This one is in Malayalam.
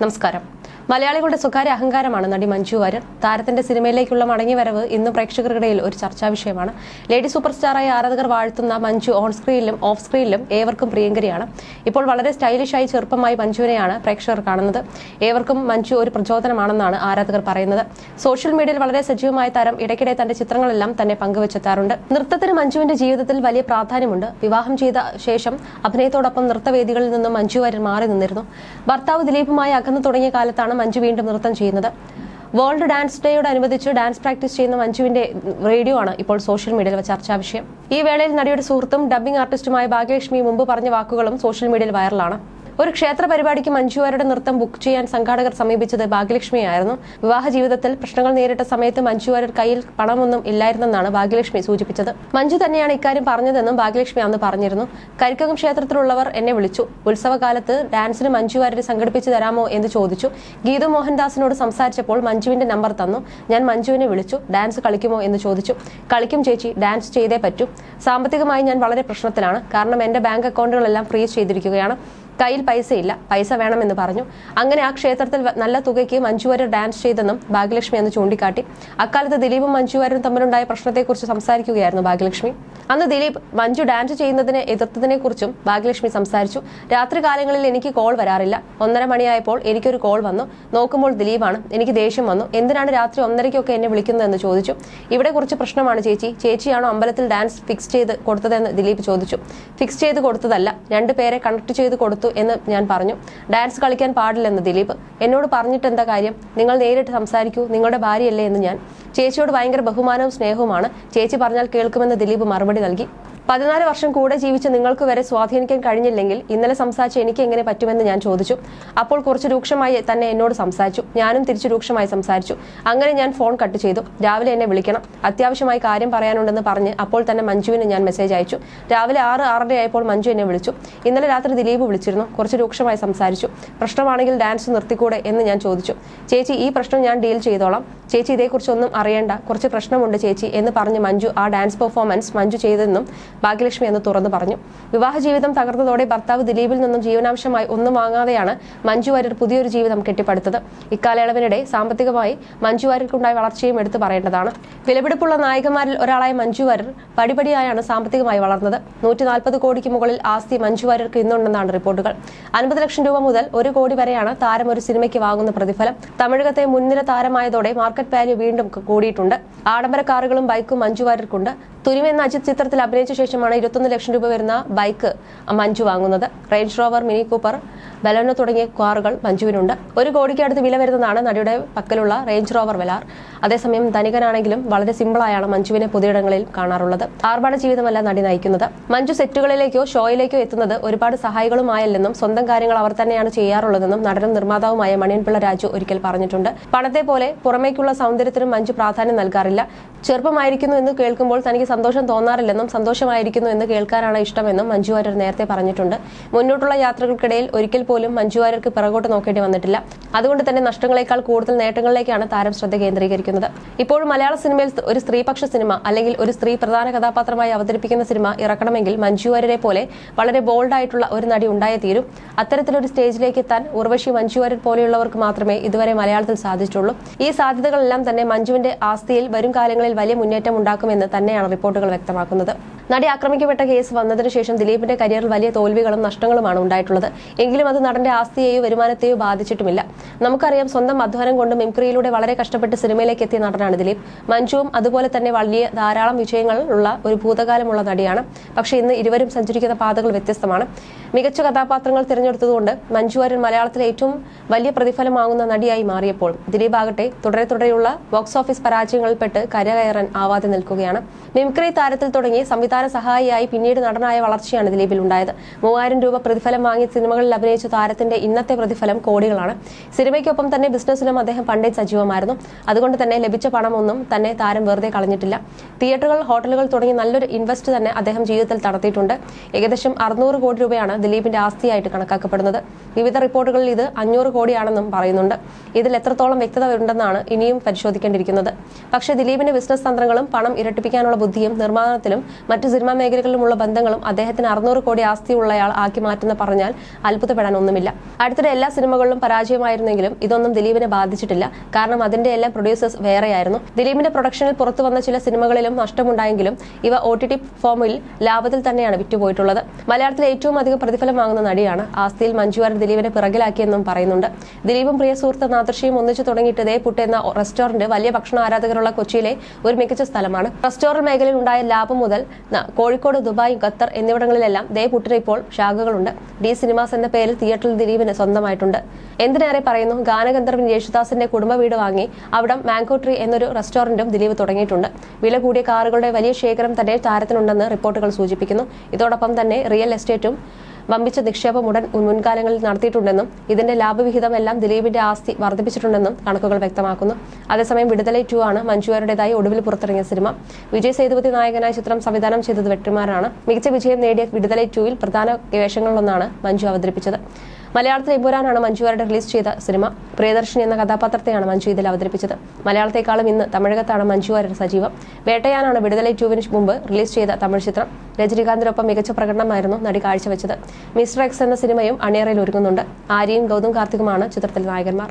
നമസ്കാരം. മലയാളികളുടെ സ്വകാര്യ അഹങ്കാരമാണ് നടി മഞ്ജു വാര്യർ. താരത്തിന്റെ സിനിമയിലേക്കുള്ള മടങ്ങിവരവ് ഇന്ന് പ്രേക്ഷകർക്കിടയിൽ ഒരു ചർച്ചാ വിഷയമാണ്. ലേഡി സൂപ്പർ സ്റ്റാറായി ആരാധകർ വാഴ്ത്തുന്ന മഞ്ജു ഓൺ സ്ക്രീനിലും ഓഫ് സ്ക്രീനിലും ഏവർക്കും പ്രിയങ്കരിയാണ്. ഇപ്പോൾ വളരെ സ്റ്റൈലിഷായി ചെറുപ്പമായി മഞ്ജുവിനെയാണ് പ്രേക്ഷകർ കാണുന്നത്. ഏവർക്കും മഞ്ജു ഒരു പ്രചോദനമാണെന്നാണ് ആരാധകർ പറയുന്നത്. സോഷ്യൽ മീഡിയയിൽ വളരെ സജീവമായ താരം ഇടയ്ക്കിടെ തന്റെ ചിത്രങ്ങളെല്ലാം തന്നെ പങ്കുവച്ചെത്താറുണ്ട്. നൃത്തത്തിന് മഞ്ജുവിന്റെ ജീവിതത്തിൽ വലിയ പ്രാധാന്യമുണ്ട്. വിവാഹം ചെയ്ത ശേഷം അഭിനയത്തോടൊപ്പം നൃത്തവേദികളിൽ നിന്നും മഞ്ജു വാര്യർ മാറി നിന്നിരുന്നു. ഭർത്താവ് ദിലീപുമായി അകന്നു തുടങ്ങിയ കാലത്താണ് മഞ്ജു വീണ്ടും നൃത്തം ചെയ്യുന്നത്. വേൾഡ് ഡാൻസ് ഡേയോട് ഡേയോടനുബന്ധിച്ച് ഡാൻസ് പ്രാക്ടീസ് ചെയ്യുന്ന മഞ്ജുവിന്റെ റേഡിയോ ആണ് ഇപ്പോൾ സോഷ്യൽ മീഡിയയിൽ ചർച്ചാ വിഷയം. ഈ വേളയിൽ നടിയുടെ സുഹൃത്തും ഡബ്ബിംഗ് ആർട്ടിസ്റ്റുമായ ഭാഗ്യലക്ഷ്മി മുമ്പ് പറഞ്ഞ വാക്കുകളും സോഷ്യൽ മീഡിയയിൽ വൈറലാണ് ഒരു ക്ഷേത്ര പരിപാടിക്ക് മഞ്ജുവാരുടെ നൃത്തം ബുക്ക് ചെയ്യാൻ സംഘാടകർ സമീപിച്ചത് ഭാഗ്യലക്ഷ്മിയായിരുന്നു. വിവാഹ ജീവിതത്തിൽ പ്രശ്നങ്ങൾ നേരിട്ട സമയത്ത് മഞ്ജുവാരർ കയ്യിൽ പണമൊന്നും ഇല്ലായിരുന്നെന്നാണ് ഭാഗ്യലക്ഷ്മി സൂചിപ്പിച്ചത്. മഞ്ജു തന്നെയാണ് ഇക്കാര്യം പറഞ്ഞതെന്നും ഭാഗ്യലക്ഷ്മി അന്ന് പറഞ്ഞിരുന്നു. കരിക്കകം ക്ഷേത്രത്തിലുള്ളവർ എന്നെ വിളിച്ചു. ഉത്സവകാലത്ത് ഡാൻസിന് മഞ്ജുവാരരെ സംഘടിപ്പിച്ചു തരാമോ എന്ന് ചോദിച്ചു. ഗീതു മോഹൻദാസിനോട് സംസാരിച്ചപ്പോൾ മഞ്ജുവിന്റെ നമ്പർ തന്നു. ഞാൻ മഞ്ജുവിനെ വിളിച്ചു. ഡാൻസ് കളിക്കുമോ എന്ന് ചോദിച്ചു. കളിക്കും ചേച്ചി ഡാൻസ് ചെയ്തേ പറ്റൂ. സാമ്പത്തികമായി ഞാൻ വളരെ പ്രശ്നത്തിലാണ്. കാരണം എന്റെ ബാങ്ക് അക്കൗണ്ടുകളെല്ലാം ഫ്രീസ് ചെയ്തിരിക്കുകയാണ്. കയ്യിൽ പൈസയില്ല. പൈസ വേണമെന്ന് പറഞ്ഞു. അങ്ങനെ ആ ക്ഷേത്രത്തിൽ നല്ല തുകയ്ക്ക് മഞ്ജുവാര്യർ ഡാൻസ് ചെയ്തെന്നും ഭാഗ്യലക്ഷ്മി എന്ന് ചൂണ്ടിക്കാട്ടി. അക്കാലത്ത് ദിലീപും മഞ്ജുവാര്യരും തമ്മിലുണ്ടായ പ്രശ്നത്തെക്കുറിച്ച് സംസാരിക്കുകയായിരുന്നു ഭാഗ്യലക്ഷ്മി. അന്ന് ദിലീപ് മഞ്ജു ഡാൻസ് ചെയ്യുന്നതിനെ എതിർത്തതിനെക്കുറിച്ചും ഭാഗ്യലക്ഷ്മി സംസാരിച്ചു. രാത്രികാലങ്ങളിൽ എനിക്ക് കോൾ വരാറില്ല. ഒന്നര മണിയായപ്പോൾ എനിക്കൊരു കോൾ വന്നു. നോക്കുമ്പോൾ ദിലീപാണ്. എനിക്ക് ദേഷ്യം വന്നു. എന്തിനാണ് രാത്രി ഒന്നരയ്ക്കൊക്കെ എന്നെ വിളിക്കുന്നതെന്ന് ചോദിച്ചു. ഇവിടെ കുറച്ച് പ്രശ്നമാണ് ചേച്ചി. ചേച്ചിയാണോ അമ്പലത്തിൽ ഡാൻസ് ഫിക്സ് ചെയ്ത് കൊടുത്തതെന്ന് ദിലീപ് ചോദിച്ചു. ഫിക്സ് ചെയ്ത് കൊടുത്തതല്ല. രണ്ടുപേരെ കണക്ട് ചെയ്ത് കൊടുത്തു. എന്ന് ഞാൻ പറഞ്ഞു. ഡാൻസ് കളിക്കാൻ പാടില്ലെന്ന് ദിലീപ്. എന്നോട് പറഞ്ഞിട്ട് എന്താ കാര്യം? നിങ്ങൾ നേരിട്ട് സംസാരിക്കൂ. നിങ്ങളുടെ ഭാര്യയല്ലേ എന്ന് ഞാൻ. ചേച്ചിയോട് ഭയങ്കര ബഹുമാനവും സ്നേഹവുമാണ്. ചേച്ചി പറഞ്ഞാൽ കേൾക്കുമെന്ന് ദിലീപ് മറുപടി നൽകി. പതിനാല് വർഷം കൂടെ ജീവിച്ച് നിങ്ങൾക്ക് വരെ സ്വാധീനിക്കാൻ കഴിഞ്ഞില്ലെങ്കിൽ ഇന്നലെ സംസാരിച്ച എനിക്ക് എങ്ങനെ പറ്റുമെന്ന് ഞാൻ ചോദിച്ചു. അപ്പോൾ കുറച്ച് രൂക്ഷമായി തന്നെ എന്നോട് സംസാരിച്ചു. ഞാനും തിരിച്ചു രൂക്ഷമായി സംസാരിച്ചു. അങ്ങനെ ഞാൻ ഫോൺ കട്ട് ചെയ്തു. രാവിലെ എന്നെ വിളിക്കണം. അത്യാവശ്യമായി കാര്യം പറയാനുണ്ടെന്ന് പറഞ്ഞ് അപ്പോൾ തന്നെ മഞ്ജുവിന് ഞാൻ മെസ്സേജ് അയച്ചു. രാവിലെ ആറ് ആറരയായപ്പോൾ മഞ്ജു എന്നെ വിളിച്ചു. ഇന്നലെ രാത്രി ദിലീപ് വിളിച്ചിരുന്നു. കുറച്ച് രൂക്ഷമായി സംസാരിച്ചു. പ്രശ്നമാണെങ്കിൽ ഡാൻസ് നിർത്തിക്കൂടെ എന്ന് ഞാൻ ചോദിച്ചു. ചേച്ചി ഈ പ്രശ്നം ഞാൻ ഡീൽ ചെയ്തോളാം. ചേച്ചി ഇതേക്കുറിച്ചൊന്നും അറിയേണ്ട. കുറച്ച് പ്രശ്നമുണ്ട് ചേച്ചി എന്ന് പറഞ്ഞ് മഞ്ജു ആ ഡാൻസ് പെർഫോമൻസ് മഞ്ജു ചെയ്തെന്നും ഭാഗ്യലക്ഷ്മി എന്ന് തുറന്നു പറഞ്ഞു. വിവാഹ ജീവിതം തകർന്നതോടെ ഭർത്താവ് ദിലീപിൽ നിന്നും ജീവനാംശമായി ഒന്നും വാങ്ങാതെയാണ് മഞ്ജു വാര്യർ പുതിയൊരു ജീവിതം കെട്ടിപ്പടുത്തത്. ഇക്കാലയളവിനിടെ സാമ്പത്തികമായി മഞ്ജു വാര്യർക്കുണ്ടായ വളർച്ചയും എടുത്തു പറയേണ്ടതാണ്. വിലപിടിപ്പുള്ള നായകന്മാരിൽ ഒരാളായ മഞ്ജു വാര്യർ പടിപടിയായാണ് സാമ്പത്തികമായി വളർന്നത്. നൂറ്റി നാൽപ്പത് കോടിക്ക് മുകളിൽ ആസ്തി മഞ്ജു വാര്യർക്ക് ഇന്നുണ്ടെന്നാണ് റിപ്പോർട്ടുകൾ. അൻപത് ലക്ഷം രൂപ മുതൽ ഒരു കോടി വരെയാണ് താരം ഒരു സിനിമയ്ക്ക് വാങ്ങുന്ന പ്രതിഫലം. തമിഴകത്തെ മുൻനിര താരമായതോടെ മാർക്കറ്റ് വാല്യൂ വീണ്ടും കൂടിയിട്ടുണ്ട്. ആഡംബര കാറുകളും ബൈക്കും മഞ്ജു വാര്യർക്കുണ്ട്. തുരുമ എന്ന അജിത് ചിത്രത്തിൽ അഭിനയിച്ച ശേഷമാണ് ഇരുപത്തൊന്ന് ലക്ഷം രൂപ വരുന്ന ബൈക്ക് മഞ്ജു വാങ്ങുന്നത്. Range Rover Mini Cooper Baleno തുടങ്ങിയ കാറുകൾ മഞ്ജുവിനുണ്ട്. ഒരു കോടിക്ക് അടുത്ത് വില വരുന്നതാണ് നടിയുടെ പക്കലുള്ള റേഞ്ച് റോവർ വെലാർ. അതേസമയം ധനികനാണെങ്കിലും വളരെ സിമ്പിളായാണ് മഞ്ജുവിനെ പൊതുയിടങ്ങളിൽ കാണാറുള്ളത്. ആർഭാട ജീവിതമല്ല നടി നയിക്കുന്നത്. മഞ്ജു സെറ്റുകളിലേക്കോ ഷോയിലേക്കോ എത്തുന്നത് ഒരുപാട് സഹായികളുമായല്ലെന്നും സ്വന്തം കാര്യങ്ങൾ അവർ തന്നെയാണ് ചെയ്യാറുള്ളതെന്നും നടനും നിർമ്മാതാവുമായ മണിയൻപിള്ള രാജു ഒരിക്കൽ പറഞ്ഞിട്ടുണ്ട്. പണത്തെ പോലെ പുറമേക്കുള്ള സൗന്ദര്യത്തിനും മഞ്ജു പ്രാധാന്യം നൽകാറില്ല. ചെറുപ്പമായിരിക്കുന്നു എന്ന് കേൾക്കുമ്പോൾ തനിക്ക് സന്തോഷം തോന്നാറില്ലെന്നും സന്തോഷമായിരിക്കുന്നു എന്ന് കേൾക്കാനാണ് ഇഷ്ടമെന്നും മഞ്ജു വാര്യർ നേരത്തെ പറഞ്ഞിട്ടുണ്ട്. മുന്നോട്ടുള്ള യാത്രകൾക്കിടയിൽ ഒരിക്കൽ പോലും മഞ്ജു വാര്യർക്ക് പിറകോട്ട് നോക്കേണ്ടി വന്നിട്ടില്ല. അതുകൊണ്ട് തന്നെ നഷ്ടങ്ങളെക്കാൾ കൂടുതൽ നേട്ടങ്ങളിലേക്കാണ് താരം ശ്രദ്ധ കേന്ദ്രീകരിക്കുന്നത്. ഇപ്പോഴും മലയാള സിനിമയിൽ ഒരു സ്ത്രീപക്ഷ സിനിമ അല്ലെങ്കിൽ ഒരു സ്ത്രീ പ്രധാന കഥാപാത്രമായി അവതരിപ്പിക്കുന്ന സിനിമ ഇറക്കണമെങ്കിൽ മഞ്ജു വാര്യരെ പോലെ വളരെ ബോൾഡായിട്ടുള്ള ഒരു നടി ഉണ്ടായേ തീരും. അത്തരത്തിലൊരു സ്റ്റേജിലേക്ക് എത്താൻ ഉർവശി മഞ്ജു വാര്യർ പോലെയുള്ളവർക്ക് മാത്രമേ ഇതുവരെ മലയാളത്തിൽ സാധിച്ചിട്ടുള്ളൂ. ഈ സാധ്യതകളെല്ലാം തന്നെ മഞ്ജുവിന്റെ ആസ്തിയിൽ വരും കാലങ്ങളിൽ വലിയ മുന്നേറ്റം ഉണ്ടാക്കുമെന്ന് തന്നെയാണ് റിപ്പോർട്ടുകൾ വ്യക്തമാക്കുന്നത് നടി ആക്രമിക്കപ്പെട്ട കേസ് വന്നതിന് ശേഷം ദിലീപിന്റെ കരിയറിൽ വലിയ തോൽവികളും നഷ്ടങ്ങളുമാണ് ഉണ്ടായിട്ടുള്ളത്. എങ്കിലും അത് നടന്റെ ആസ്തിയെയോ വരുമാനത്തെയോ ബാധിച്ചിട്ടുമില്ല. നമുക്കറിയാം സ്വന്തം അധ്വാനം കൊണ്ട് മിംക്രിയിലൂടെ വളരെ കഷ്ടപ്പെട്ട് സിനിമയിലേക്ക് എത്തിയ നടനാണ് ദിലീപ്. മഞ്ജുവും അതുപോലെ തന്നെ വലിയ ധാരാളം വിജയങ്ങളുള്ള ഒരു ഭൂതകാലമുള്ള നടിയാണ്. പക്ഷേ ഇന്ന് ഇരുവരും സഞ്ചരിക്കുന്ന പാതകൾ വ്യത്യസ്തമാണ്. മികച്ച കഥാപാത്രങ്ങൾ തിരഞ്ഞെടുത്തതുകൊണ്ട് മഞ്ജു വാര്യർ മലയാളത്തിലെ ഏറ്റവും വലിയ പ്രതിഫലം വാങ്ങുന്ന നടിയായി മാറിയപ്പോൾ ദിലീപ് ആകട്ടെ തുടരെ തുടരെയുള്ള ബോക്സ് ഓഫീസ് പരാജയങ്ങളിൽപ്പെട്ട് കരകയറാൻ ആവാതെ നിൽക്കുകയാണ്. മിംക്രി താരത്തിൽ തുടങ്ങി സംവിധാന സഹായിയായി പിന്നീട് നടനായ വളർച്ചയാണ് ദിലീപിൽ ഉണ്ടായത് മൂവായിരം രൂപ പ്രതിഫലം വാങ്ങി സിനിമകളിൽ അഭിനയിച്ച താരത്തിന്റെ ഇന്നത്തെ പ്രതിഫലം കോടികളാണ്. സിനിമയ്ക്കൊപ്പം തന്നെ ബിസിനസ്സിലും അദ്ദേഹം പണ്ടേ സജീവമായിരുന്നു. അതുകൊണ്ട് തന്നെ ലഭിച്ച പണമൊന്നും തന്നെ താരം വെറുതെ കളഞ്ഞിട്ടില്ല. തിയേറ്ററുകൾ ഹോട്ടലുകൾ തുടങ്ങി നല്ലൊരു ഇൻവെസ്റ്റ് തന്നെ അദ്ദേഹം ജീവിതത്തിൽ നടത്തിയിട്ടുണ്ട്. ഏകദേശം അറുന്നൂറ് കോടി രൂപയാണ് ദിലീപിന്റെ ആസ്തിയായിട്ട് കണക്കാക്കപ്പെടുന്നത്. വിവിധ റിപ്പോർട്ടുകളിൽ ഇത് അഞ്ഞൂറ് കോടിയാണെന്നും പറയുന്നുണ്ട്. ഇതിൽ എത്രത്തോളം വ്യക്തത ഉണ്ടെന്നാണ് ഇനിയും പരിശോധിക്കേണ്ടിയിരിക്കുന്നത്. പക്ഷേ ദിലീപിന്റെ ബിസിനസ് തന്ത്രങ്ങളും പണം ഇരട്ടിപ്പിക്കാനുള്ള ബുദ്ധിയും നിർമ്മാണത്തിലും മറ്റ് മറ്റ് സിനിമാ മേഖലകളിലുമുള്ള ബന്ധങ്ങളും അദ്ദേഹത്തിന് അറുന്നൂറ് കോടി ആസ്തിയുള്ളയാൾ ആക്കി മാറ്റുന്ന പറഞ്ഞാൽ അത്ഭുതപ്പെടാൻ ഒന്നുമില്ല അടുത്തിടെ എല്ലാ സിനിമകളിലും പരാജയമായിരുന്നെങ്കിലും ഇതൊന്നും ദിലീപിനെ ബാധിച്ചിട്ടില്ല. കാരണം അതിന്റെ എല്ലാം പ്രൊഡ്യൂസേഴ്സ് വേറെയായിരുന്നു. ദിലീപിന്റെ പ്രൊഡക്ഷനിൽ പുറത്തു വന്ന ചില സിനിമകളിലും നഷ്ടമുണ്ടായെങ്കിലും ഇവ ഒ ടി ടി ഫോമിൽ ലാഭത്തിൽ തന്നെയാണ് വിറ്റുപോയിട്ടുള്ളത്. മലയാളത്തിൽ ഏറ്റവും അധികം പ്രതിഫലം വാങ്ങുന്ന നടിയാണ്. ആസ്തിയിൽ മഞ്ജു വാര്യർ ദിലീപിനെ പിറകിലാക്കിയെന്നും പറയുന്നുണ്ട്. ദിലീപും പ്രിയ സുഹൃത്ത് നാദർഷിയും ഒന്നിച്ചു തുടങ്ങിയിട്ട് ദേ പുട്ട് എന്ന റെസ്റ്റോറന്റ് വലിയ ഭക്ഷണ ആരാധകരുള്ള കൊച്ചിയിലെ ഒരു മികച്ച സ്ഥലമാണ്. റെസ്റ്റോറന്റ് മേഖലയിൽ ഉണ്ടായ ലാഭം മുതൽ കോഴിക്കോട് ദുബായ് ഖത്തർ എന്നിവിടങ്ങളിലെല്ലാം ദേ പുട്ടിന് ഇപ്പോൾ ശാഖകളുണ്ട്. ഡി സിനിമാസ് എന്ന പേരിൽ തിയേറ്ററിൽ ദിലീപിന് സ്വന്തമായിട്ടുണ്ട്. എന്തിനേറെ പറയുന്നു? ഗാനഗന്ധർവൻ യേശുദാസിന്റെ കുടുംബ വീട് വാങ്ങി അവിടം മാംഗോ ട്രീ എന്നൊരു റെസ്റ്റോറന്റും ദിലീപ് തുടങ്ങിയിട്ടുണ്ട്. വില കൂടിയ കാറുകളുടെ വലിയ ശേഖരം തന്നെ താരത്തിനുണ്ടെന്ന് റിപ്പോർട്ടുകൾ സൂചിപ്പിക്കുന്നു. ഇതോടൊപ്പം തന്നെ റിയൽ എസ്റ്റേറ്റും വമ്പിച്ച നിക്ഷേപം ഉടൻ മുൻകാലങ്ങളിൽ നടത്തിയിട്ടുണ്ടെന്നും ഇതിന്റെ ലാഭവിഹിതം എല്ലാം ദിലീപിന്റെ ആസ്തി വർദ്ധിപ്പിച്ചിട്ടുണ്ടെന്നും കണക്കുകൾ വ്യക്തമാക്കുന്നു. അതേസമയം വിടുതലൈ ടു ആണ് മഞ്ജുവാരുടേതായി ഒടുവിൽ പുറത്തിറങ്ങിയ സിനിമ. വിജയ് സേതുപതി നായകനായ ചിത്രം സംവിധാനം ചെയ്തത് വെട്ടിമാരാണ് മികച്ച വിജയം നേടിയ വിടുതലൈ ടുവിൽ പ്രധാന വേഷങ്ങളിലൊന്നാണ് മഞ്ജു അവതരിപ്പിച്ചത്. മലയാളത്തിൽ എമ്പുരാനാണ് മഞ്ജുവാരുടെ റിലീസ് ചെയ്ത സിനിമ. പ്രിയദർശിനി എന്ന കഥാപാത്രത്തെയാണ് മഞ്ജു ഇതിൽ അവതരിപ്പിച്ചത്. മലയാളത്തെക്കാളും ഇന്ന് തമിഴകത്താണ് മഞ്ജു വാര്യർ സജീവം. വേട്ടയാനാണ് വിടുതലൈ ടൂവിന് മുമ്പ് റിലീസ് ചെയ്ത തമിഴ് ചിത്രം. രജനീകാന്തിനൊപ്പം മികച്ച പ്രകടനമായിരുന്നു നടി കാഴ്ചവെച്ചത്. മിസ്റ്റർ എക്സ് എന്ന സിനിമയും അണിയറയിൽ ഒരുങ്ങുന്നുണ്ട്. ആര്യയും ഗൗതം കാർത്തികുമാണ് ചിത്രത്തിലെ നായകന്മാർ.